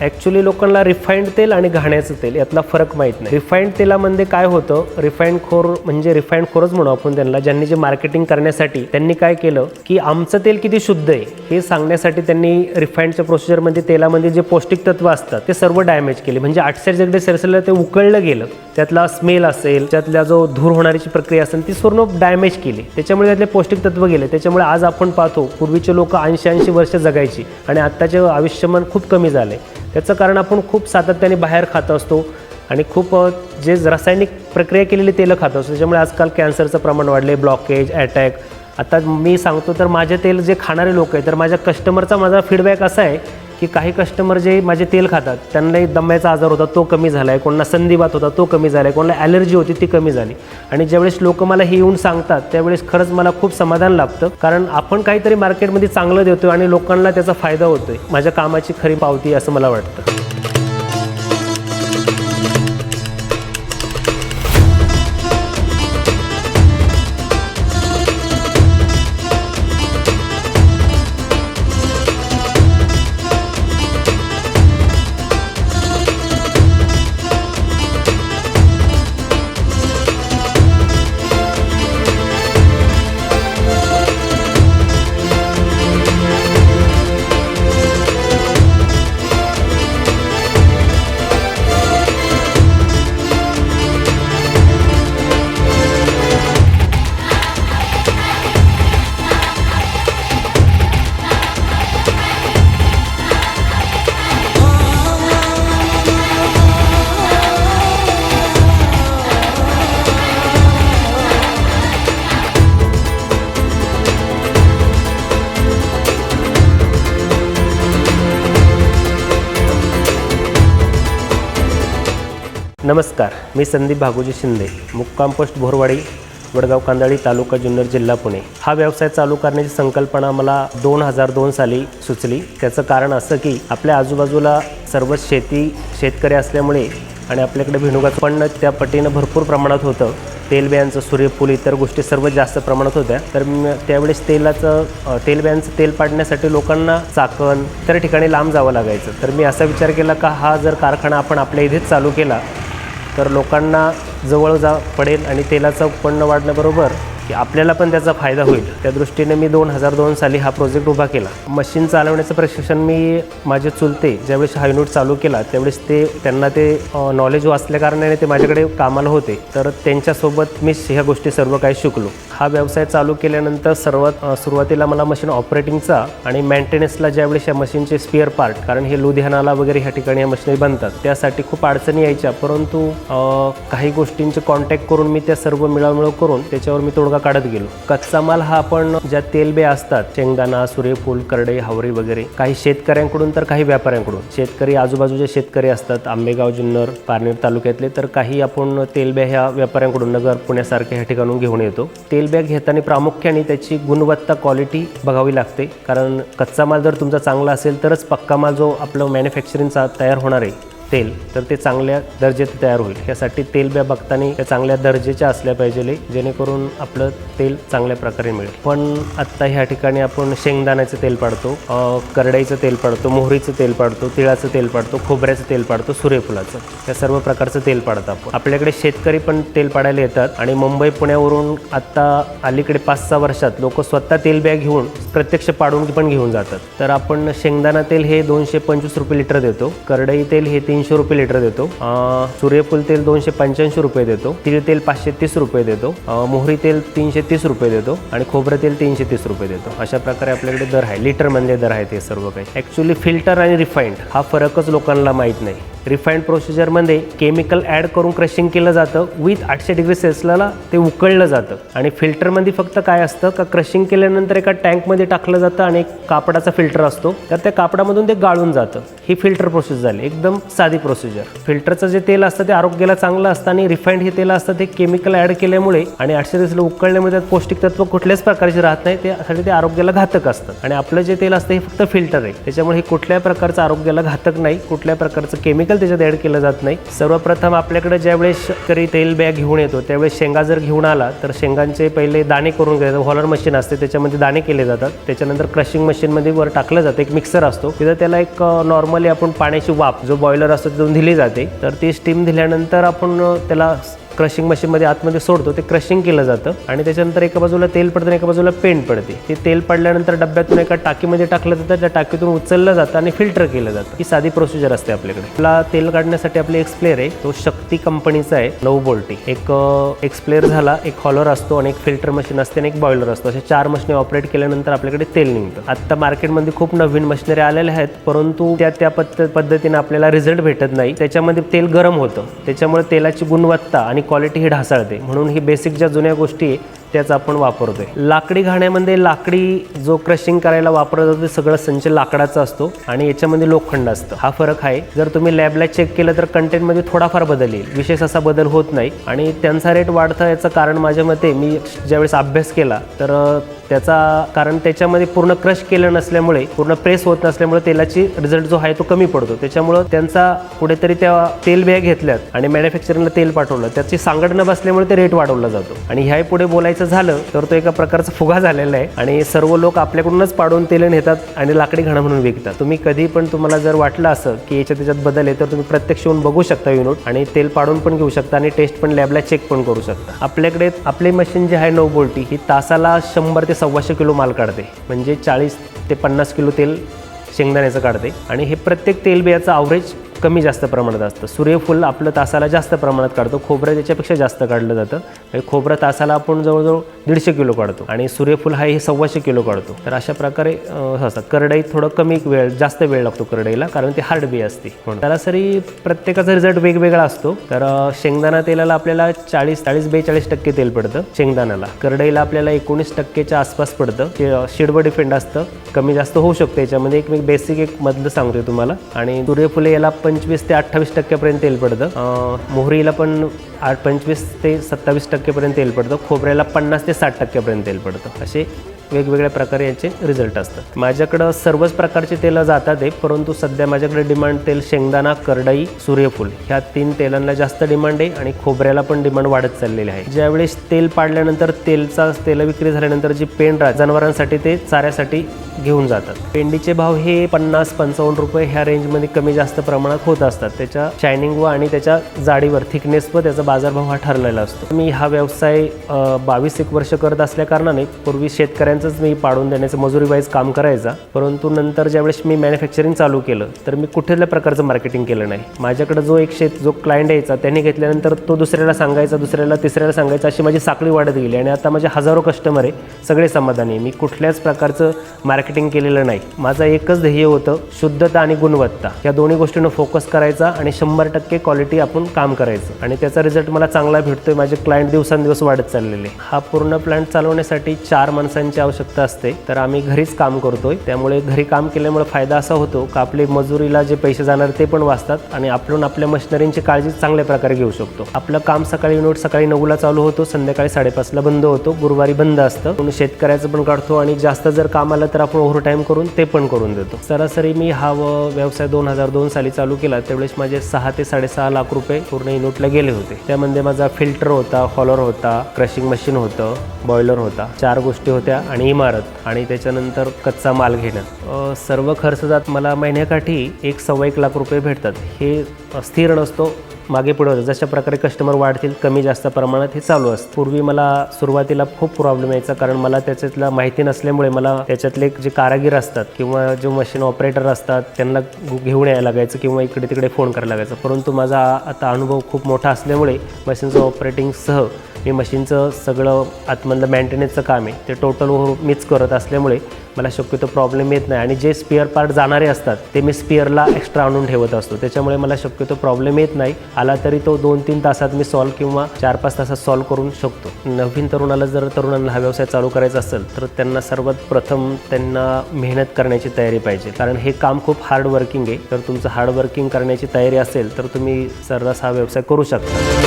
Actually लोकांना refined तेल आणि घाण्याचं तेल यातला फरक माहीत नाही. रिफाईंड तेलामध्ये काय होतं? रिफाईंड खोर म्हणजे रिफाईंड खोरच म्हणू आपण त्यांना ज्यांनी जे मार्केटिंग करण्यासाठी त्यांनी काय केलं? की आमचं तेल किती शुद्ध आहे हे सांगण्यासाठी त्यांनी रिफाईंडच्या प्रोसिजरमध्ये तेलामध्ये जे पौष्टिक तत्व असतात ते सर्व डॅमेज केले. म्हणजे आठशे जगडे सरसरला ते उकळलं गेलं. त्यातला स्मेल असेल त्यातला जो धूर होणारीची प्रक्रिया असेल ती पूर्ण डॅमेज केली. त्याच्यामुळे त्यातले पौष्टिक तत्व गेले. त्याच्यामुळे आज आपण पाहतो पूर्वीचे लोक ऐंशी ऐंशी वर्ष जगायची आणि आत्ताचे आयुष्यमान खूप कमी झाले. त्याचं कारण आपण खूप सातत्याने बाहेर खात असतो आणि खूप जे रासायनिक प्रक्रिया केलेली तेलं खात असतो. त्याच्यामुळे आजकाल कॅन्सरचं प्रमाण वाढले ब्लॉकेज अटॅक आता मी सांगतो तर माझे तेल जे खाणारे लोक आहे तर माझ्या कस्टमरचा माझा फीडबॅक असा आहे की काही कस्टमर जे माझे तेल खातात त्यांनाही दम्याचा आजार होता तो कमी झाला आहे कोणाला संधिवात होता तो कमी झाला आहे कोणाला ॲलर्जी होती ती कमी झाली. आणि ज्यावेळेस लोक मला हे येऊन सांगतात त्यावेळेस खरंच मला खूप समाधान लागतं कारण आपण काहीतरी मार्केटमध्ये चांगलं देतोय आणि लोकांना त्याचा फायदा होतोय. माझ्या कामाची खरी पावती असं मला वाटतं. नमस्कार मी संदीप भागोजी शिंदे मुक्काम पोस्ट भोरवाडी वडगाव कांदळी तालुका जुन्नर जिल्हा पुणे. हा व्यवसाय चालू करण्याची संकल्पना मला दोन हजार दोन साली सुचली. त्याचं कारण असं की आपल्या आजूबाजूला सर्व शेती शेतकरी असल्यामुळे आणि आपल्याकडे भिनुगाचं पण त्या पटीनं भरपूर प्रमाणात होतं. तेलबियांचं सूर्यफूल इतर गोष्टी सर्व जास्त प्रमाणात होत्या. तर त्यावेळेस तेलाचं तेलबियांचं तेल पाडण्यासाठी लोकांना चाकण इतर ठिकाणी लांब जावं लागायचं. तर मी असा विचार केला का हा जर कारखाना आपण आपल्या इथेच चालू केला तर लोकांना जवळ जा पडेल आणि तेलाचं उत्पन्न वाढण्याबरोबर की आपल्याला पण त्याचा फायदा होईल. त्या दृष्टीने मी दोन हजार दोन साली हा प्रोजेक्ट उभा केला. मशीन चालवण्याचं प्रशिक्षण मी माझे चुलते ज्यावेळेस हा युनिट चालू केला त्यावेळेस ते त्यांना ते नॉलेज वाचल्या कारणाने ते माझ्याकडे कामाला होते. तर त्यांच्यासोबत मी ह्या गोष्टी सर्व काही शिकलो. हा व्यवसाय चालू केल्यानंतर सर्वात सुरुवातीला मला मशीन ऑपरेटिंगचा आणि मेंटेनन्सला ज्यावेळेस या मशीनचे स्पेअर पार्ट कारण हे लुधियानाला वगैरे ह्या ठिकाणी या मशीनरी बनतात त्यासाठी खूप अडचणी यायच्या. परंतु काही गोष्टींचे कॉन्टॅक्ट करून मी त्या सर्व मिळामिळव करून त्याच्यावर मी तोडगा काढत गेलो. कच्चा माल हा आपण ज्या तेलबे असतात शेंगदाणा सूर्यफूल करडे हावरी वगैरे काही शेतकऱ्यांकडून तर काही व्यापाऱ्यांकडून. शेतकरी आजूबाजूचे शेतकरी असतात आंबेगाव जुन्नर पारनेर तालुक्यातले तर काही आपण तेलब्या ह्या व्यापाऱ्यांकडून नगर पुण्यासारख्या ह्या ठिकाणून घेऊन येतो. तेलब्या घेताना प्रामुख्याने त्याची गुणवत्ता क्वालिटी बघावी लागते. कारण कच्चा माल जर तुमचा चांगला असेल तरच पक्का माल जो आपलं मॅन्युफॅक्चरिंगचा तयार होणार आहे तेल तर ते चांगल्या दर्जाचे तयार होईल. यासाठी तेलब्या बघताना त्या चांगल्या दर्जेच्या असल्या पाहिजे जेणेकरून आपलं तेल चांगल्या प्रकारे मिळेल. पण आत्ता ह्या ठिकाणी आपण शेंगदाण्याचं तेल पाडतो करडईचं तेल पाडतो मोहरीचं तेल पाडतो तिळाचं तेल पाडतो खोबऱ्याचं तेल पाडतो सूर्यफुलाचं. या सर्व प्रकारचं तेल पाडतो आपण. आपल्याकडे शेतकरी पण तेल पाडायला येतात आणि मुंबई पुण्यावरून आत्ता अलीकडे पाच सहा वर्षात लोक स्वतः तेल बॅग घेऊन प्रत्यक्ष पाडून पण घेऊन जातात. तर आपण शेंगदाणा तेल हे दोनशे पंचवीस रुपये लिटर देतो करडई तेल हे तीनशे रुपये लिटर देतो. सूर्यफूल तेल दोनशे पंच्याऐंशी रुपये देतो. तिळ तेल पाचशे तीस रुपये देतो. मोहरी तेल तीनशे तीस रुपये देतो. आणि खोबरं तेल तीनशे तीस रुपये देतो. अशा प्रकारे आपल्याकडे दर आहे. लिटरमधले दर आहेत हे सर्व काही. ॲक्च्युली फिल्टर आणि रिफाईंड हा फरकच लोकांना माहीत नाही. रिफाईंड प्रोसिजरमध्ये केमिकल ॲड करून क्रशिंग केलं जातं. विथ आठशे डिग्री सेल्सियसला ते उकळलं जातं. आणि फिल्टरमध्ये फक्त काय असतं? का क्रशिंग केल्यानंतर एका टँकमध्ये टाकलं जातं आणि एक कापडाचा फिल्टर असतो. तर त्या कापडामधून ते गाळून जातं. ही फिल्टर प्रोसेस झाली. एकदम साधी प्रोसिजर फिल्टरचं जे तेल असतं ते आरोग्याला चांगलं असतं आणि रिफाईंड हे तेल असतं ते केमिकल ॲड केल्यामुळे आणि आठशे दिवसाला उकळल्यामुळे त्यात पौष्टिक तत्व कुठल्याच प्रकारचे राहत नाही. त्यासाठी ते आरोग्याला घातक असतं. आणि आपलं जे तेल असतं हे फक्त फिल्टर आहे. त्याच्यामुळे हे कुठल्याही प्रकारचं आरोग्याला घातक नाही. कुठल्या प्रकारचं केमिकल त्याच्यात ॲड केलं जात नाही. सर्वप्रथम आपल्याकडे ज्यावेळेस तरी तेल बॅग घेऊन येतो त्यावेळेस शेंगा जर घेऊन आला तर शेंगांचे पहिले दाणे करून घेतात हॉलर मशीन असते त्याच्यामध्ये दाणे केले जातात. त्याच्यानंतर क्रशिंग मशीनमध्ये वर टाकलं जातं. एक मिक्सर असतो. तिथं त्याला एक नॉर्मल आपण पाण्याची वाफ जो बॉयलर असतो तिथून दिली जाते. तर ती स्टीम दिल्यानंतर आपण त्याला क्रशिंग मशीनमध्ये आतमध्ये सोडतो ते क्रशिंग केलं जातं. आणि त्याच्यानंतर एका बाजूला तेल पडतं आणि एका बाजूला पेंट पडते. ते तेल पडल्यानंतर डब्यातून एका टाकीमध्ये टाकलं जातं त्या टाकीतून उचललं जातं आणि फिल्टर केलं जातं. ही साधी प्रोसिजर असते आपल्याकडे. आपला तेल काढण्यासाठी आपले एक्सप्लेअर आहे तो शक्ती कंपनीचा आहे नऊ बोल्टी. एक एक्सप्लेअर झाला एक हॉलर असतो आणि एक फिल्टर मशीन असते आणि एक बॉयलर असतो. अशा चार मशीन ऑपरेट केल्यानंतर आपल्याकडे तेल निघतं. आता मार्केटमध्ये खूप नवीन मशिनरी आलेल्या आहेत परंतु त्या त्या पद्धतीने आपल्याला रिझल्ट भेटत नाही. त्याच्यामध्ये तेल गरम होतं. त्याच्यामुळे तेलाची गुणवत्ता आणि क्वालिटी ही ढासळते. म्हणून ही बेसिक ज्या जुन्या गोष्टी आहे त्याचा आपण आहे लाकडी घाण्यामध्ये लाकडी जो क्रशिंग करायला वापरला जातो ते सगळं संच लाकडाचा असतो आणि याच्यामध्ये लोखंड असतं. हा फरक आहे. जर तुम्ही लॅबला चेक केलं तर कंटेंटमध्ये थोडाफार बदल येईल. विशेष असा बदल होत नाही. आणि त्यांचा रेट वाढता याचं कारण माझ्या मते मी ज्यावेळेस अभ्यास केला तर त्याचा कारण त्याच्यामध्ये पूर्ण क्रश केलं नसल्यामुळे पूर्ण प्रेस होत नसल्यामुळे तेलाची रिझल्ट जो आहे तो कमी पडतो. त्याच्यामुळं त्यांचा कुठेतरी त्या तेल बॅग घेतल्यात आणि मॅन्युफॅक्चरिंगला तेल पाठवलं. त्याची सांगड न बसल्यामुळे ते रेट वाढवला जातो. आणि ह्या पुढे बोलायचं झालं तर तो एका प्रकारचा फुगा झालेला आहे. आणि सर्व लोक आपल्याकडूनच पाडून तेल नेतात आणि लाकडी घाणं म्हणून विकतात. तुम्ही कधी पण तुम्हाला जर वाटलं असं की याच्या त्याच्यात बदल आहे तर तुम्ही प्रत्यक्ष येऊन बघू शकता युनिट आणि तेल पाडून पण घेऊ शकता आणि टेस्ट पण लॅबला चेक पण करू शकता. आपल्याकडे आपली मशीन जी आहे नऊ बोल्टी ही तासाला शंभर ते सव्वाशे किलो माल काढते. म्हणजे चाळीस ते पन्नास किलो तेल शेंगदाण्याचं काढते. आणि हे प्रत्येक तेलबियाचं आवरेज कमी जास्त प्रमाणात असतं. सूर्यफूल आपलं तासाला जास्त प्रमाणात काढतो. खोबरं त्याच्यापेक्षा जास्त काढलं जातं. म्हणजे खोबरं तासाला आपण जवळजवळ दीडशे किलो काढतो आणि सूर्यफूल हा हे सव्वाशे किलो काढतो. तर अशा प्रकारे अं, असं करडईत थोडं कमी वेळ जास्त वेळ लागतो करडईला कारण ती हार्ड बी असते. म्हणून सरासरी प्रत्येकाचा रिझल्ट वेगवेगळा असतो तर शेंगदाणा तेलाला आपल्याला चाळीस चाळीस बेचाळीस टक्के तेल पडतं शेंगदाण्याला करडईला आपल्याला एकोणीस टक्केच्या आसपास पडतं. ते अं, शिडवर डिपेंड असतं. कमी जास्त होऊ शकतं. याच्यामध्ये एक मी बेसिक एक मधलं सांगतोय तुम्हाला. आणि सूर्यफुले याला पंचवीस ते अठ्ठावीस टक्क्यापर्यंत तेल पडतं. मोहरीला पण आठ पंचवीस ते सत्तावीस टक्केपर्यंत तेल पडतं. खोबऱ्याला पन्नास ते साठ टक्क्यापर्यंत तेल पडतं. असे वेगवेगळ्या प्रकारे याचे रिझल्ट असतात. माझ्याकडं सर्वच प्रकारचे तेलं जातात आहे परंतु सध्या माझ्याकडे डिमांड तेल शेंगदाणा करडई सूर्यफूल ह्या तीन तेलांना जास्त डिमांड आहे आणि खोबऱ्याला पण डिमांड वाढत चाललेली आहे. ज्यावेळेस तेल पाडल्यानंतर तेलचा तेल विक्री झाल्यानंतर जी पेंड राहते जनावरांसाठी ते चाऱ्यासाठी घेऊन जातात. पेंडीचे भाव हे पन्नास पंचावन्न रुपये ह्या रेंजमध्ये कमी जास्त प्रमाणात होत असतात. त्याच्या शायनिंग व आणि त्याच्या जाडीवर थिकनेस व त्याचा बाजारभाव हा ठरलेला असतो. मी हा व्यवसाय बावीस एक वर्ष करत असल्या कारणाने पूर्वी शेतकऱ्यांचंच मी पाडून देण्याचं मजुरी वाईज काम करायचा. परंतु नंतर ज्यावेळेस मी मॅन्युफॅक्चरिंग चालू केलं तर मी कुठल्या प्रकारचं मार्केटिंग केलं नाही. माझ्याकडे जो एक शेत जो क्लायंट यायचा त्याने घेतल्यानंतर तो दुसऱ्याला सांगायचा दुसऱ्याला तिसऱ्याला सांगायचा अशी माझी साखळी वाढत गेली. आणि आता माझे हजारो कस्टमर आहे सगळे समाधानी मी कुठल्याच प्रकारचं मार्केटिंग केलेलं नाही. माझं एकच ध्येय होतं शुद्धता आणि गुणवत्ता. या दोन्ही गोष्टींना फोकस करायचा आणि शंभर टक्के क्वालिटी आपण काम करायचं. आणि त्याचा रिझल्ट मला चांगला भेटतोय. माझे क्लायंट दिवसांदिवस वाढत चाललेले. हा पूर्ण प्लांट चालवण्यासाठी चार माणसांची आवश्यकता असते. तर आम्ही घरीच काम करतोय. त्यामुळे घरी काम केल्यामुळे फायदा असा होतो का आपले मजुरीला जे पैसे जाणार ते पण वाचतात आणि आपण आपल्या मशिनरींची काळजी चांगल्या प्रकारे घेऊ शकतो. आपलं काम सकाळी युनिट सकाळी नऊला चालू होतो. संध्याकाळी साडेपाचला बंद होतो. गुरुवारी बंद असतं. म्हणून शेतकऱ्याचं पण काढतो आणि जास्त जर काम आलं तर आपण ओव्हर टाईम करून ते पण करून देतो. सरासरी मी हा व- व्यवसाय दोन हजार दोन साली चालू केला त्यावेळेस माझे सहा ते साडेसहा लाख रुपये पूर्ण युनिटला गेले होते. त्यामध्ये माझा फिल्टर होता हॉलर होता क्रशिंग मशीन होतं बॉयलर होता. चार गोष्टी होत्या आणि इमारत आणि त्याच्यानंतर कच्चा माल घेणं. सर्व खर्च जात मला महिन्याकाठी एक सव्वा एक लाख रुपये भेटतात. हे स्थिर नसतो मागे पुढे होतं. जशा प्रकारे कस्टमर वाढतील कमी जास्त प्रमाणात हे चालू असतं. पूर्वी मला सुरुवातीला खूप प्रॉब्लेम यायचा कारण मला त्याच्यातला माहिती नसल्यामुळे मला त्याच्यातले जे कारागीर असतात किंवा जो मशीन ऑपरेटर असतात त्यांना घेऊन यायला लागायचं किंवा इकडे तिकडे फोन करायला लागायचं. परंतु माझा आता अनुभव खूप मोठा असल्यामुळे मशीनचं ऑपरेटिंगसह मी मशीनचं सगळं आतमधलं मेंटेनन्सचं काम आहे. ते टोटल मीच करत असल्यामुळे मला शक्यतो प्रॉब्लेम येत नाही. आणि जे स्पिअर पार्ट जाणारे असतात ते मी स्पिअरला एक्स्ट्रा आणून ठेवत असतो. त्याच्यामुळे मला शक्यतो प्रॉब्लेम येत नाही. आला तरी तो दोन तीन तासात मी सॉल्व किंवा चार पाच तासात सॉल्व करून शकतो. नवीन तरुणाला जर तरुणांना हा व्यवसाय चालू करायचा असेल तर त्यांना सर्वात प्रथम त्यांना मेहनत करण्याची तयारी पाहिजे. कारण हे काम खूप हार्ड वर्किंग आहे. तर तुमचं हार्ड वर्किंग करण्याची तयारी असेल तर तुम्ही सर्रास हा व्यवसाय करू शकता.